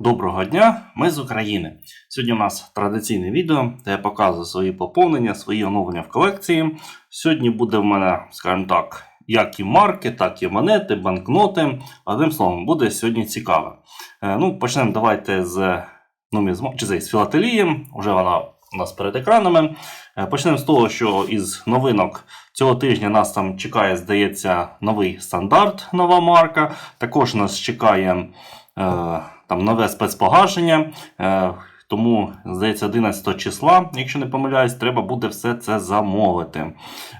Доброго дня, ми з України. Сьогодні у нас традиційне відео, де я показую свої поповнення, свої оновлення в колекції. Сьогодні буде в мене, скажімо так, як і марки, так і монети, банкноти. Одним словом, буде сьогодні цікаво. Е, Ну, почнемо давайте з нумізма, чи з філателії. Уже вона у нас перед екранами. Е, Почнемо з того, що із новинок цього тижня нас там чекає, здається, новий стандарт, нова марка. Також нас чекає е, там нове спецпогашення. Е, тому, здається, 11 числа, якщо не помиляюсь, треба буде все це замовити.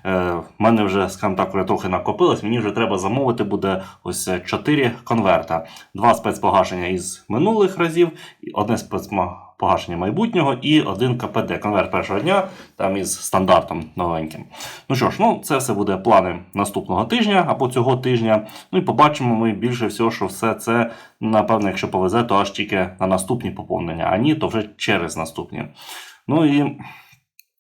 Е, в мене вже, скажімо так, трохи накопилось. Мені вже треба замовити буде ось 4 конверта. Два спецпогашення із минулих разів, одне спецпогашення майбутнього і один КПД. Конверт першого дня, там із стандартом новеньким. Ну що ж, ну це все буде плани наступного тижня або цього тижня. Ну і побачимо ми більше всього, що все це, напевно, якщо повезе, то аж тільки на наступні поповнення, а ні, то вже через наступні. Ну і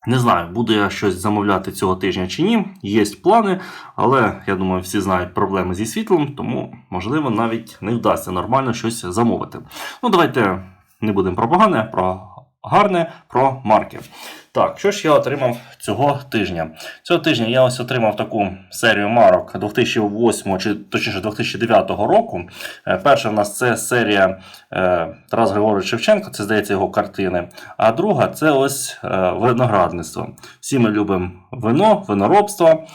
не знаю, буду я щось замовляти цього тижня чи ні. Є плани, але я думаю, всі знають проблеми зі світлом, тому можливо навіть не вдасться нормально щось замовити. Ну, давайте не будемо про погане, про гарне, про марки. Так, що ж я отримав цього тижня? Цього тижня я ось отримав таку серію марок 2008 чи точніше 2009 року. Е, Перша в нас це серія е, Тарас Григорович Шевченко, це здається його картини. А друга це ось е, виноградництво. Всі ми любимо вино, виноробство.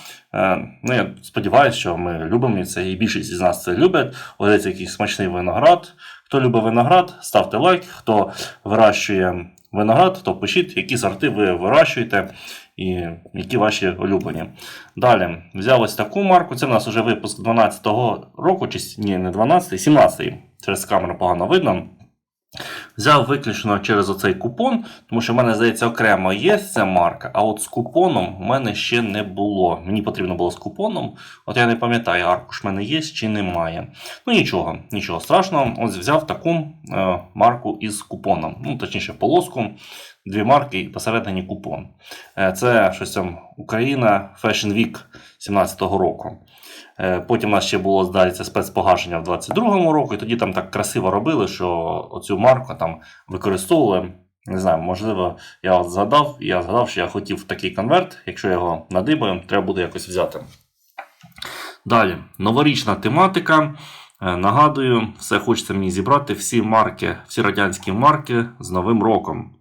Ну, я сподіваюся, що ми любимо це, і більшість із нас це люблять. Ось який смачний виноград. Хто любить виноград, ставте лайк. Хто вирощує виноград, то пишіть, які сорти ви вирощуєте і які ваші улюблені. Далі взяв ось таку марку. Це в нас вже випуск 12-го року, чи ні, не 12-й, 17-й. Через камеру погано видно. Взяв виключно через оцей купон, тому що в мене, здається, окремо є ця марка, а от з купоном в мене ще не було. Мені потрібно було з купоном. От я не пам'ятаю, аркуш в мене є чи немає. Ну нічого, нічого страшного. Ось взяв таку е, марку із купоном. Ну, точніше, полоску, дві марки і посередині купон. Е, це щось там Україна Fashion Week 17-го року. Е, Потім у нас ще було, здається, спецпогашення в 22-му року, і тоді там так красиво робили, що оцю марку там використовували. Не знаю, можливо, я згадав, я згадав, що я хотів такий конверт. Якщо його надибаю, треба буде якось взяти. Далі, новорічна тематика. Е, Нагадую, все хочеться мені зібрати всі марки, всі радянські марки з Новим роком.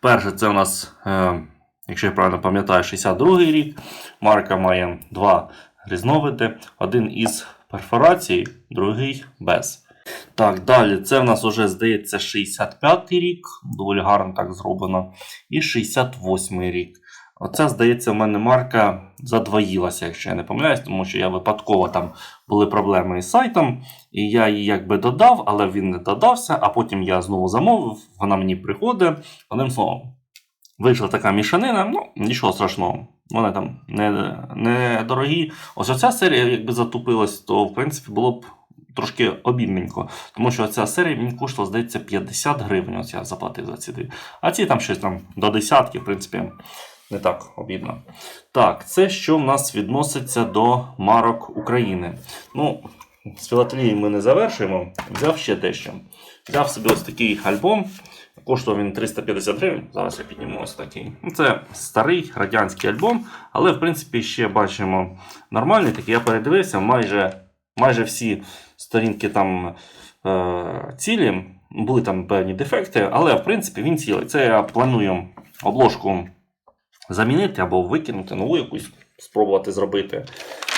Перше, це у нас, е, якщо я правильно пам'ятаю, 62-й рік. Марка має два різновиди: один із перфорацій, другий без. Так, далі, це в нас вже здається 65-й рік, доволі гарно так зроблено. І 68-й рік. Оце, здається, в мене марка задвоїлася, якщо я не помиляюсь, тому що я випадково там були проблеми із сайтом, і я її якби додав, але він не додався, а потім я знову замовив, вона мені приходить. Одним словом, вийшла така мішанина, ну нічого страшного. Вони там не, не дорогі. Ось оця серія, якби затупилась, то в принципі було б трошки обідненько. Тому що ця серія мені коштувала, здається, 50 гривень. Ось я заплатив за ці дві. А ці там щось там до десятки, в принципі, не так обідно. Так, це що в нас відноситься до марок України. Ну, з філателії ми не завершуємо. Взяв ще дещо. Взяв собі ось такий альбом. Коштував він 350 гривень. Зараз я підніму ось такий. Ну, Це старий радянський альбом, але в принципі ще бачимо нормальний такий. Я передивився, майже, майже всі сторінки там е, цілі. Були там певні дефекти, але в принципі він цілий. Це я планую обложку замінити або викинути нову якусь спробувати зробити.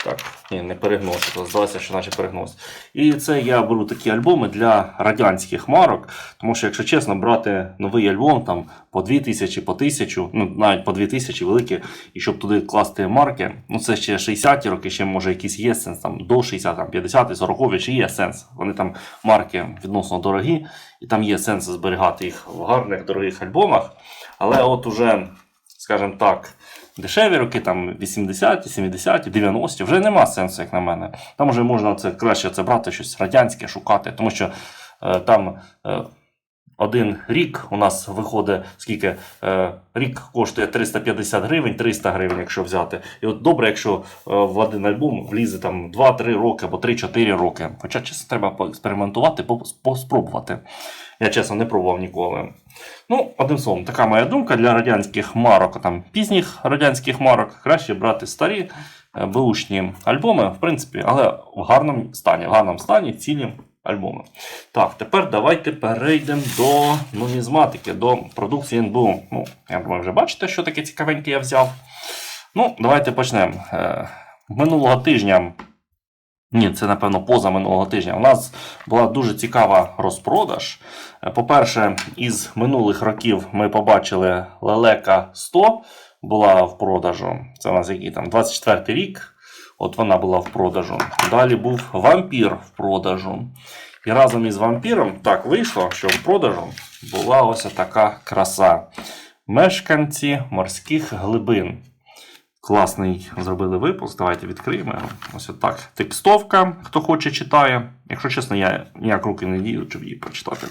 Так, ні, не перегнувся, то здалося, що наче перегнувся. І це я беру такі альбоми для радянських марок. Тому що, якщо чесно, брати новий альбом там по 2000, по 1000, ну навіть по 2000 великі, і щоб туди класти марки, ну це ще 60-ті роки, ще може якийсь є сенс, там до 60, там 50 40 ще є сенс. Вони там марки відносно дорогі, і там є сенс зберігати їх в гарних дорогих альбомах. Але от уже, скажімо так, дешеві роки, там 80-ті, 70-ті, 90-ті, вже нема сенсу, як на мене. Там вже можна це краще це брати щось радянське, шукати, тому що е, там е, один рік у нас виходить скільки е, рік коштує 350 гривень, 300 гривень, якщо взяти. І от добре, якщо е, в один альбом влізе там 2-3 роки або 3-4 роки. Хоча чесно, треба поекспериментувати, по- поспробувати. Я чесно не пробував ніколи. Ну, одним словом, така моя думка для радянських марок, там пізніх радянських марок, краще брати старі е, беушні альбоми, в принципі, але в гарному стані, в гарному стані цілі альбоми. Так, тепер давайте перейдемо до нумізматики, до продукції НБУ. Ну, я думаю, вже бачите, що таке цікавеньке я взяв. Ну, давайте почнемо. Е, Минулого тижня. Ні, це напевно поза минулого тижня. У нас була дуже цікава розпродаж. Е, По-перше, із минулих років ми побачили Лелека 100 була в продажу. Це у нас який там 24 рік. От вона була в продажу. Далі був вампір в продажу. І разом із вампіром так вийшло, що в продажу була ось така краса. Мешканці морських глибин. Класний зробили випуск. Давайте відкриємо. Ось отак. Текстовка, хто хоче читає. Якщо чесно, я ніяк руки не дію, щоб її прочитати.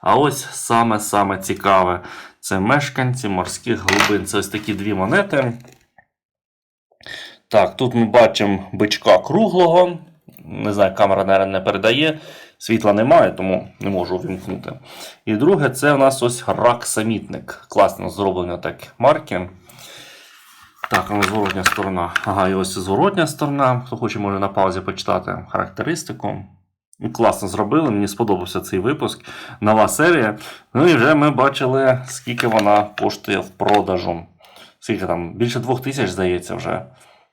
А ось саме-саме цікаве. Це мешканці морських глибин. Це ось такі дві монети. Так, тут ми бачимо бичка круглого. Не знаю, камера наверное, не передає. Світла немає, тому не можу увімкнути. І друге, це у нас ось рак-самітник. Класно зроблено так марки. Так, ну, зворотня сторона. Ага, і ось зворотня сторона. Хто хоче, може на паузі почитати характеристику. Класно зробили, мені сподобався цей випуск. Нова серія. Ну і вже ми бачили, скільки вона коштує в продажу. Скільки там? Більше двох тисяч, здається, вже.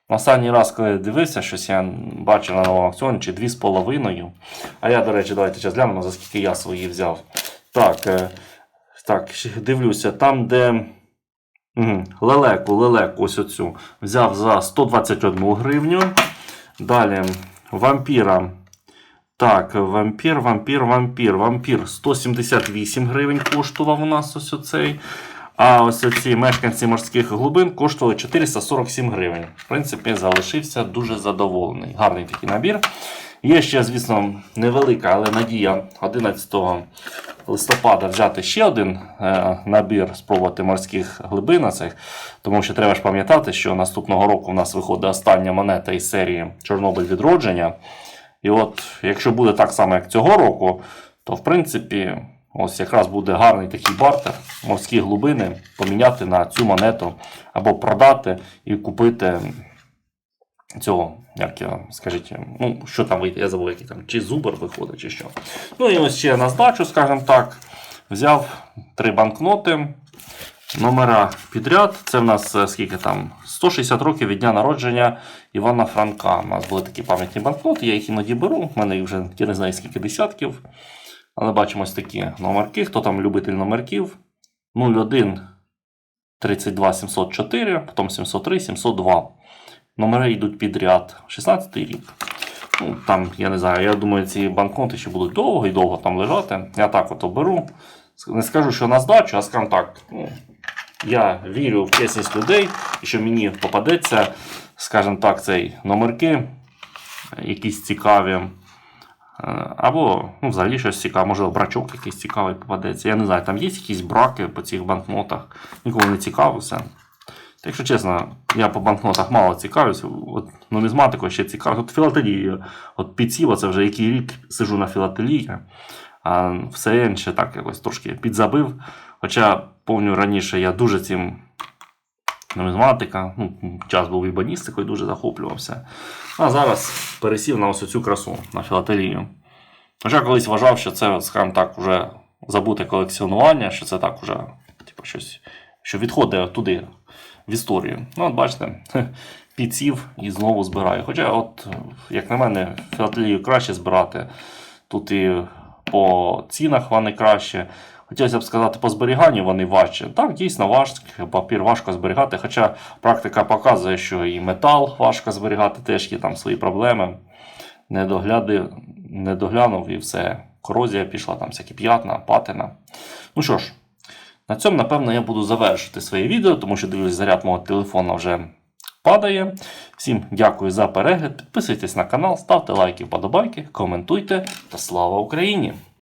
Останній раз, коли я дивився, щось я бачив на новому аукціоні, чи дві з половиною. А я, до речі, давайте зараз глянемо, за скільки я свої взяв. Так, е, так, дивлюся, там, де. Угу. Лелеку, лелеку, ось оцю. Взяв за 121 гривню. Далі вампіра. Так, вампір, вампір, вампір. Вампір 178 гривень коштував у нас ось оцей. А ось ці мешканці морських глибин коштували 447 гривень. В принципі, залишився дуже задоволений. Гарний такий набір. Є ще, звісно, невелика, але надія 11 листопада взяти ще один е, набір, спробувати морських глибин цих. Тому що треба ж пам'ятати, що наступного року у нас виходить остання монета із серії Чорнобиль відродження. І от, якщо буде так само, як цього року, то в принципі, ось якраз буде гарний такий бартер, морські глибини поміняти на цю монету, або продати і купити цього, як я скажіть, ну що там вийде, я забув, який там, чи зубр виходить, чи що. Ну і ось ще на здачу, скажімо так, взяв три банкноти. Номера підряд. Це в нас е, скільки там? 160 років від дня народження Івана Франка. У нас були такі пам'ятні банкноти, я їх іноді беру. У мене їх вже я не знаю скільки десятків. Але бачимо ось такі номерки. Хто там любитель номерків? 01 32 704, потім 703, 702. Номери йдуть підряд. 16 рік. Ну, там, я не знаю, я думаю, ці банкноти ще будуть довго і довго там лежати. Я так от оберу. Не скажу, що на здачу, а скажу так. Ну, я вірю в чесність людей, і що мені попадеться, скажімо так, цей номерки, якісь цікаві. Е, Або ну, взагалі щось цікаве, може брачок якийсь цікавий попадеться. Я не знаю, там є якісь браки по цих банкнотах. Ніколи не цікавився. Та, Якщо чесно, я по банкнотах мало цікавлюся. От нумізматикою ще цікаво. От філателією, от підсіла, це вже який рік сижу на філателії, а все інше так якось трошки підзабив. Хоча, помню, раніше я дуже цим нумізматика, ну, час був ібаністикою, дуже захоплювався. А зараз пересів на ось цю красу, на філателію. Хоча колись вважав, що це, скажімо так, уже забуте колекціонування, що це так уже, типу, щось, що відходить туди, в історію. Ну, от бачите, підсів і знову збираю. Хоча, от, як на мене, філателію краще збирати. Тут і по цінах вони краще. Хотілося б сказати, по зберіганню вони важче. Так, дійсно важко, папір важко зберігати. Хоча практика показує, що і метал важко зберігати, теж є там свої проблеми. Не, догляди, не доглянув і все. Корозія пішла, там всякі п'ятна, патина. Ну що ж, на цьому, напевно, я буду завершити своє відео, тому що дивлюсь, заряд мого телефона вже падає. Всім дякую за перегляд. Підписуйтесь на канал, ставте лайки, вподобайки, коментуйте та слава Україні!